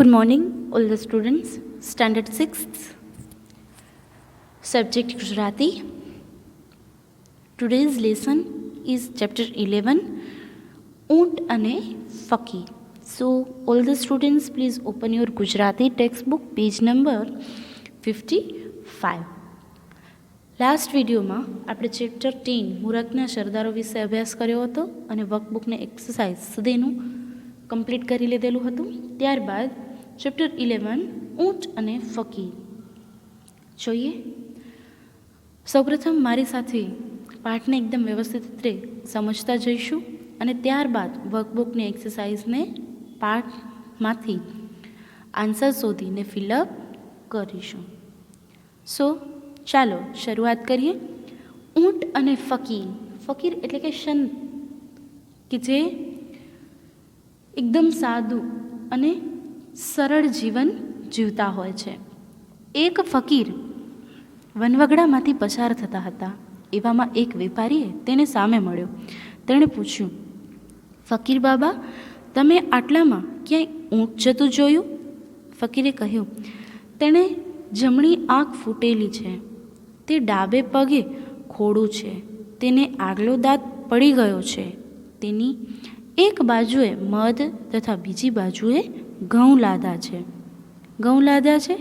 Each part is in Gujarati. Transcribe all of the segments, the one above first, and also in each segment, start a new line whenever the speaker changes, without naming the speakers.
Good morning, all the students. Standard 6th, subject Gujarati. Today's lesson is chapter 11, Oont અને Faki. So, all the students, please open your Gujarati textbook, page number 55. Last વિડીયોમાં આપણે ચેપ્ટર ટેન મૂરખના સરદારો વિશે અભ્યાસ કર્યો હતો અને વર્કબુકને એક્સરસાઇઝ સુધીનું કમ્પ્લીટ કરી લીધેલું હતું ત્યારબાદ ચેપ્ટર ઇલેવન ઊંટ અને ફકીર. જોઈએ? સૌપ્રથમ મારી સાથે પાઠને એકદમ વ્યવસ્થિત રીતે સમજતા જઈશું અને ત્યારબાદ વર્કબુકની એક્સરસાઇઝને પાઠમાંથી આન્સર શોધીને ફિલઅપ કરીશું. સો ચાલો શરૂઆત કરીએ. ઊંટ અને ફકીર. ફકીર એટલે કે સંત કે જે એકદમ સાદું અને સરળ જીવન જીવતા હોય છે. એક ફકીર વનવગડામાંથી પસાર થતા હતા. એવામાં એક વેપારીએ તેને સામે મળ્યો. તેણે પૂછ્યું, ફકીર બાબા, તમે આટલામાં ક્યાંય ઊંટ જતું જોયું? ફકીરે કહ્યું, તેણે જમણી આંખ ફૂટેલી છે. તે ડાબે પગે ખોડું છે. તેને આગલો દાંત પડી ગયો છે. તેની એક બાજુએ મધ તથા બીજી બાજુએ ઘઉં લાદા છે. ઘઉં લાદા છે?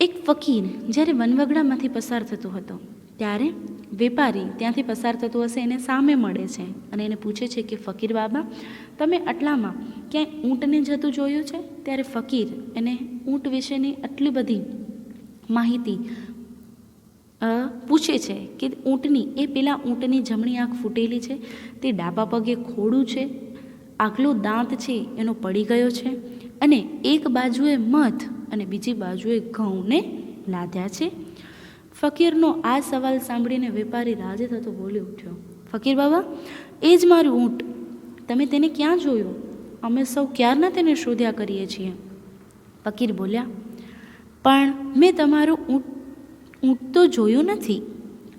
એક ફકીર જ્યારે વનવગડામાંથી પસાર થતો હતો, ત્યારે વેપારી ત્યાંથી પસાર થતો હશે, એને સામે મળે છે અને એને પૂછે છે કે, ફકીર બાબા, તમે આટલામાં ક્યાંય ઊંટને જતું જોયું છે? ત્યારે ફકીર એને ઊંટ વિશેની આટલી બધી માહિતી પૂછે છે કે ઊંટની, એ પેલા ઊંટની જમણી આંખ ફૂટેલી છે, તે ડાબા પગે ખોડું છે આગલો દાંત છે, એનો પડી ગયો છે અને એક બાજુએ મધ અને બીજી બાજુએ ઘઉંને લાદ્યા છે. ફકીરનો આ સવાલ સાંભળીને વેપારી રાજી થતો બોલી ઉઠ્યો, ફકીર બાબા, એ જ મારું ઊંટ. તમે તેને ક્યાં જોયું? અમે સૌ ક્યારના તેને શોધ્યા કરીએ છીએ. ફકીર બોલ્યા, પણ મેં તમારું ઊંટ ઊંટ તો જોયું નથી.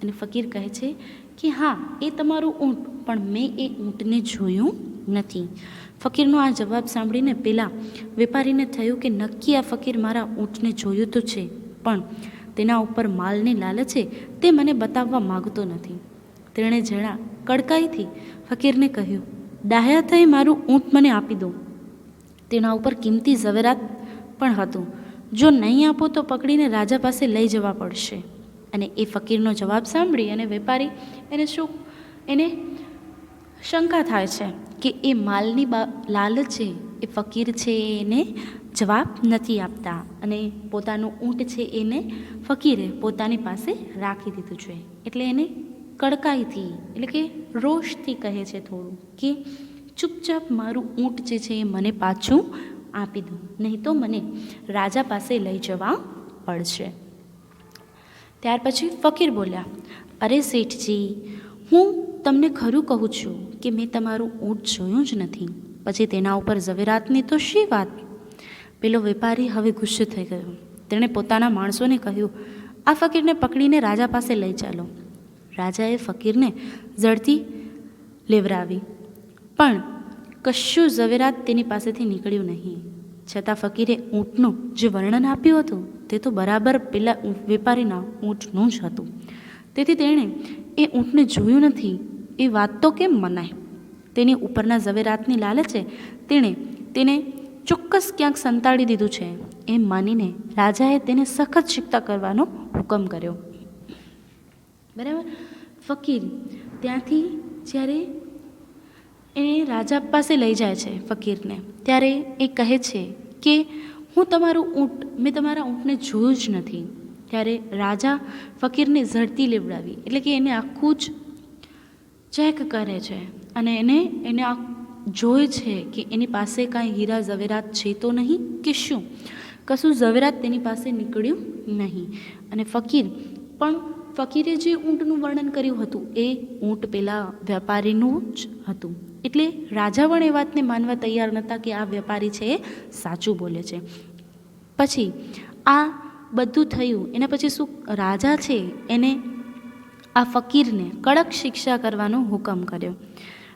અને ફકીર કહે છે કે, હા, એ તમારું ઊંટ, પણ મેં એ ઊંટને જોયું નથી. ફકીરનો આ જવાબ સાંભળીને પેલા વેપારીને થયું કે નક્કી આ ફકીર મારા ઊંટને જોયું તો છે, પણ તેના ઉપર માલની લાલચે તે મને બતાવવા માગતો નથી. તેણે જણા કડકાઈથી ફકીરને કહ્યું ડાહ્યા થઈ મારું ઊંટ મને આપી દો. તેના ઉપર કિંમતી ઝવેરાત પણ હતું. જો નહીં આપો તો પકડીને રાજા પાસે લઈ જવા પડશે. અને એ ફકીરનો જવાબ સાંભળી અને વેપારી એને શું, એને શંકા થાય છે કે એ માલની લાલચે એ ફકીર છે એને જવાબ નથી આપતા અને પોતાનું ઊંટ છે એને ફકીરે પોતાની પાસે રાખી દીધું છે. એટલે એને કડકાઈથી, એટલે કે રોષથી કહે છે થોડું કે, ચૂપચાપ મારું ઊંટ જે છે એ મને પાછું આપી દો, નહીં તો મને રાજા પાસે લઈ જવા પડશે. ત્યાર પછી ફકીર બોલ્યા, અરે શેઠજી, હું તમને ખરું કહું છું કે મેં તમારું ઊંટ જોયું જ નથી. પછી તેના ઉપર ઝવેરાતની તો શી વાત? પેલો વેપારી હવે ગુસ્સે થઈ ગયો. તેણે પોતાના માણસોને કહ્યું, આ ફકીરને પકડીને રાજા પાસે લઈ ચાલો. રાજાએ ફકીરને ઝડતી લેવરાવી પણ કશું ઝવેરાત તેની પાસેથી નીકળ્યું નહીં. છતાં ફકીરે ઊંટનું જે વર્ણન આપ્યું હતું, તે તો બરાબર પેલા વેપારીના ઊંટનું જ હતું. તેથી તેણે એ ઊંટને જોયું નથી. એ વાત તો કેમ મનાય? તેની ઉપરના ઝવેરાતની લાલચે તેણે તેને ચોક્કસ ક્યાંક સંતાડી દીધું છે. એમ માનીને રાજાએ તેને સખત શિક્ષા કરવાનો હુકમ કર્યો. બરાબર? ફકીર ત્યાંથી જ્યારે એને રાજા પાસે લઈ જાય છે ફકીરને, ત્યારે એ કહે છે કે, હું તમારું ઊંટ, મેં તમારા ઊંટને જોયું જ નથી. ત્યારે રાજા ફકીરને ઝડતી લેવડાવી. એટલે કે એને આખું જ ચેક કરે છે અને એને એને આ જોઈ છે કે એની પાસે કાંઈ હીરા ઝવેરાત છે તો નહીં કે શું? કશું ઝવેરાત તેની પાસે નીકળ્યું નહીં. અને ફકીર, પણ ફકીરે જે ઊંટનું વર્ણન કર્યું હતું એ ઊંટ પેલા વેપારીનું જ હતું. એટલે રાજા પણ એ વાતને માનવા તૈયાર નહોતા કે આ વેપારી છે એ સાચું બોલે છે. પછી આ બધું થયું. એના પછી શું રાજા છે એને આ ફકીરને કડક શિક્ષા કરવાનો હુકમ કર્યો.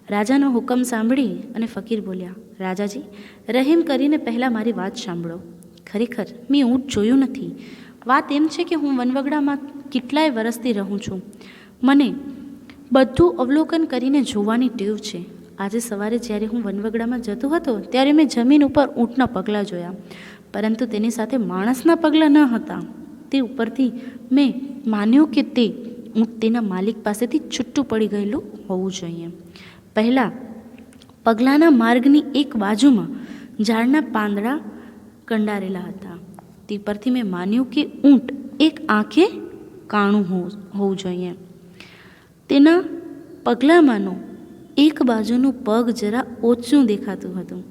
રાજાનો હુકમ સાંભળી અને ફકીર બોલ્યા, રાજાજી, રહીમ કરીને પહેલાં મારી વાત સાંભળો. ખરેખર, મેં ઊંટ જોયું નથી. વાત એમ છે કે હું વનવગડામાં કેટલાય વર્ષથી રહું છું. મને બધું અવલોકન કરીને જોવાની ટેવ છે. આજે સવારે જ્યારે હું વનવગડામાં જતો હતો, ત્યારે મેં જમીન ઉપર ઊંટના પગલાં જોયા. પરંતુ તેની સાથે માણસના પગલાં ન હતા. તે ઉપરથી મેં માન્યું કે તે ઊંટ તેના માલિક પાસેથી છૂટું પડી ગયેલું હોવું જોઈએ. પહેલાં, પગલાંના માર્ગની એક બાજુમાં ઝાડના પાંદડા કંડારેલા હતા. તે પરથી મેં માન્યું કે ઊંટ એક આંખે કાણું હોવું હોવું જોઈએ. તેના પગલામાંનો એક બાજુનું પગ જરા ઓછું દેખાતું હતું.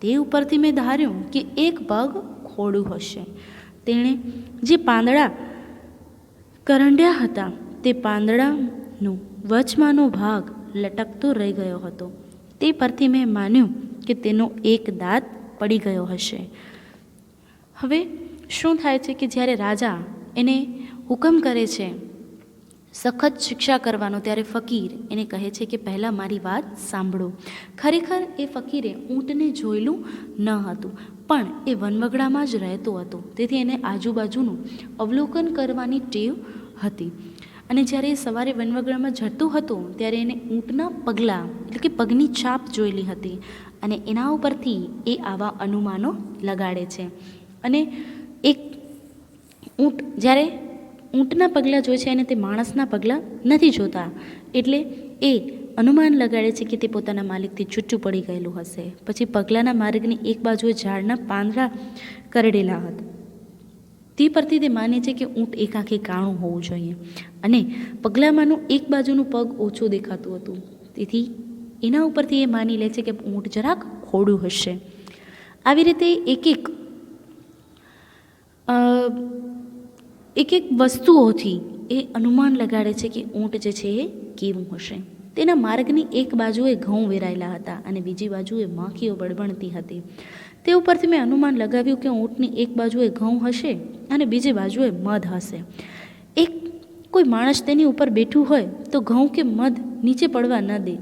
તે ઉપરથી મેં ધાર્યું કે એક પગ ખોડું હશે. તેણે જે પાંદડા કરંડ્યા હતા તે પાંદડાનું વચમાંનો ભાગ લટકતો રહી ગયો હતો. તે પરથી મેં માન્યું કે તેનો એક દાંત પડી ગયો હશે. હવે શું થાય છે કે જ્યારે રાજા એને હુકમ કરે છે સખત શિક્ષા કરવાનો, ત્યારે ફકીર એને કહે છે કે પહેલાં મારી વાત સાંભળો. ખરેખર એ ફકીરે ઊંટને જોયેલું ન હતું, પણ એ વનવગડામાં જ રહેતો હતો. તેથી એને આજુબાજુનું અવલોકન કરવાની ટેવ હતી. અને જ્યારે એ સવારે વનવગડામાં જતું હતું, ત્યારે એને ઊંટના પગલાં, એટલે કે પગની છાપ જોયેલી હતી અને એના ઉપરથી એ આવા અનુમાનો લગાડે છે. અને એક ઊંટ, જ્યારે ઊંટના પગલાં જોઈ છે અને તે માણસના પગલાં નથી જોતા, એટલે એ અનુમાન લગાડે છે કે તે પોતાના માલિકથી છૂટું પડી ગયેલું હશે. પછી પગલાંના માર્ગની એક બાજુએ ઝાડના પાંદડા કરડેલા હતા. તે પરથી તે માને છે કે ઊંટ એક આંખે કાણું હોવું જોઈએ. અને પગલામાંનું એક બાજુનું પગ ઓછું દેખાતું હતું. તેથી એના ઉપરથી એ માની લે છે કે ઊંટ જરાક ખોડું હશે. આવી રીતે એક એક એક એક વસ્તુઓથી એ અનુમાન લગાડે છે કે ઊંટ જે છે એ કેવું હશે. તેના માર્ગની એક બાજુએ ઘઉં વેરાયેલા હતા અને બીજી બાજુએ માખીઓ બળબણતી હતી. તે ઉપરથી મેં અનુમાન લગાવ્યું કે ઊંટની એક બાજુએ ઘઉં હશે અને બીજી બાજુએ મધ હશે. એક કોઈ માણસ તેની ઉપર બેઠું હોય તો ઘઉં કે મધ નીચે પડવા ન દે.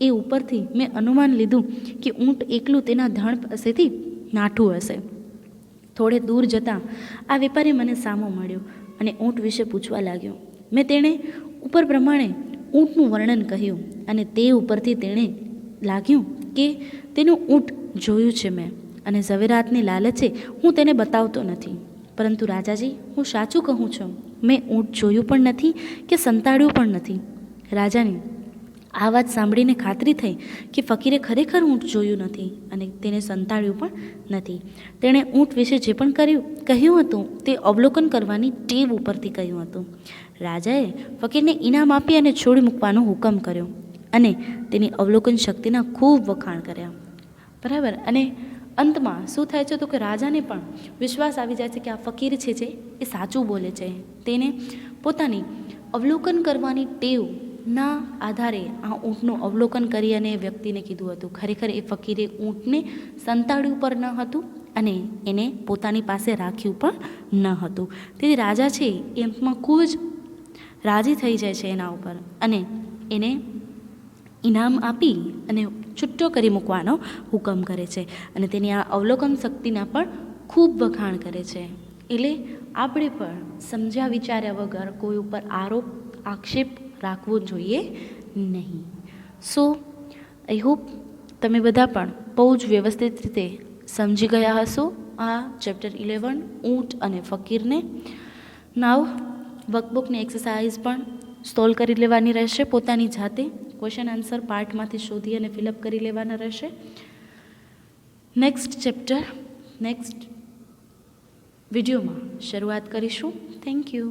એ ઉપરથી મેં અનુમાન લીધું કે ઊંટ એકલું તેના ધણ પાસેથી નાઠું હશે. થોડે દૂર જતાં આ વેપારી મને સામો મળ્યો અને ઊંટ વિશે પૂછવા લાગ્યો. મેં તેણે ઉપર પ્રમાણે ઊંટનું વર્ણન કહ્યું અને તે ઉપરથી તેણે લાગ્યું કે તેનું ઊંટ જોયું છે મેં અને ઝવેરાતની લાલચે હું તેને બતાવતો નથી. પરંતુ રાજાજી, હું સાચું કહું છું, મેં ઊંટ જોયું પણ નથી કે સંતાડ્યું પણ નથી. રાજાની આ વાત સાંભળીને ખાતરી થઈ કે ફકીરે ખરેખર ઊંટ જોયું નથી અને તેને સંતાડ્યું પણ નથી. તેણે ઊંટ વિશે જે પણ કર્યું, કહ્યું હતું, તે અવલોકન કરવાની ટેવ ઉપરથી કહ્યું હતું. રાજાએ ફકીરને ઇનામ આપી અને છોડી મૂકવાનો હુકમ કર્યો અને તેની અવલોકન શક્તિના ખૂબ વખાણ કર્યા. બરાબર. અને અંતમાં શું થાય છે તો કે રાજાને પણ વિશ્વાસ આવી જાય છે કે આ ફકીર છે જે, એ સાચું બોલે છે. તેને પોતાની અવલોકન કરવાની ટેવ ના આધારે આ ઊંટનું અવલોકન કરી અને વ્યક્તિને કીધું હતું. ખરેખર એ ફકીરે ઊંટને સંતાડ્યું પર ન હતું અને એને પોતાની પાસે રાખ્યું પણ ન હતું. તેથી રાજા છે એમાં ખૂબ જ રાજી થઈ જાય છે એના ઉપર અને એને ઇનામ આપી અને છૂટો કરી મૂકવાનો હુકમ કરે છે અને તેની આ અવલોકન શક્તિના પણ ખૂબ વખાણ કરે છે. એટલે આપણે પણ સમજ્યા વિચાર્યા વગર કોઈ ઉપર આરોપ, આક્ષેપ રાખવો જોઈએ નહીં. સો આઈ હોપ તમે બધા પણ બહુ જ વ્યવસ્થિત રીતે સમજી ગયા હશો આ ચેપ્ટર ઇલેવન ઊંટ અને ફકીરને. નાવ વર્કબુકની એક્સરસાઇઝ પણ સોલ્વ કરી લેવાની રહેશે, પોતાની જાતે ક્વેશ્ચન આન્સર પાર્ટમાંથી શોધી અને ફિલઅપ કરી લેવાના રહેશે. નેક્સ્ટ ચેપ્ટર નેક્સ્ટ વિડીયોમાં શરૂઆત કરીશું. Thank you